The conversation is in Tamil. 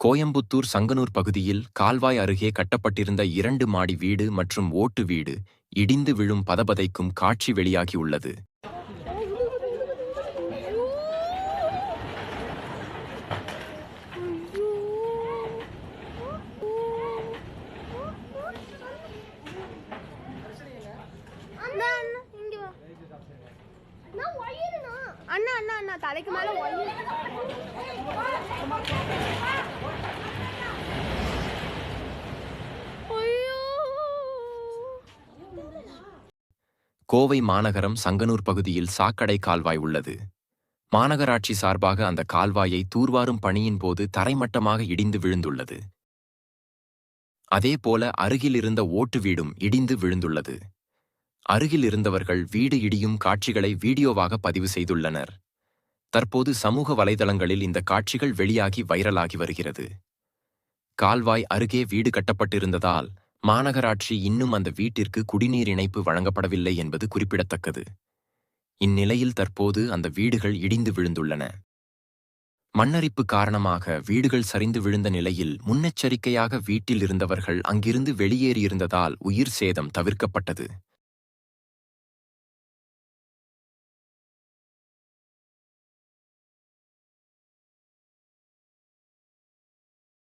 கோயம்புத்தூர் சங்கனூர் பகுதியில் கால்வாய் அருகே கட்டப்பட்டிருந்த இரண்டு மாடி வீடு மற்றும் ஓட்டு வீடு இடிந்து விழும் பதபதைக்கும் காட்சி வெளியாகியுள்ளது அண்ணா அண்ணா அண்ணா அண்ணா தலைக்கு மேல கோவை மாநகரம் சங்கனூர் பகுதியில் சாக்கடை கால்வாய் உள்ளது. மாநகராட்சி சார்பாக அந்த கால்வாயை தூர்வாரும் பணியின் போது தரைமட்டமாக இடிந்து விழுந்துள்ளது. அதேபோல அருகில் இருந்த ஓட்டு வீடும் இடிந்து விழுந்துள்ளது. அருகில் இருந்தவர்கள் வீடு இடியும் காட்சிகளை வீடியோவாக பதிவு செய்துள்ளனர். தற்போது சமூக வலைதளங்களில் இந்த காட்சிகள் வெளியாகி வைரலாகி வருகிறது. கால்வாய் அருகே வீடு கட்டப்பட்டிருந்ததால் மாநகராட்சி இன்னும் அந்த வீட்டிற்கு குடிநீர் இணைப்பு வழங்கப்படவில்லை என்பது குறிப்பிடத்தக்கது. இந்நிலையில் தற்போது அந்த வீடுகள் இடிந்து விழுந்துள்ளன. மண்ணரிப்பு காரணமாக வீடுகள் சரிந்து விழுந்த நிலையில் முன்னெச்சரிக்கையாக வீட்டில் இருந்தவர்கள் அங்கிருந்து வெளியேறியிருந்ததால் உயிர் சேதம் தவிர்க்கப்பட்டது.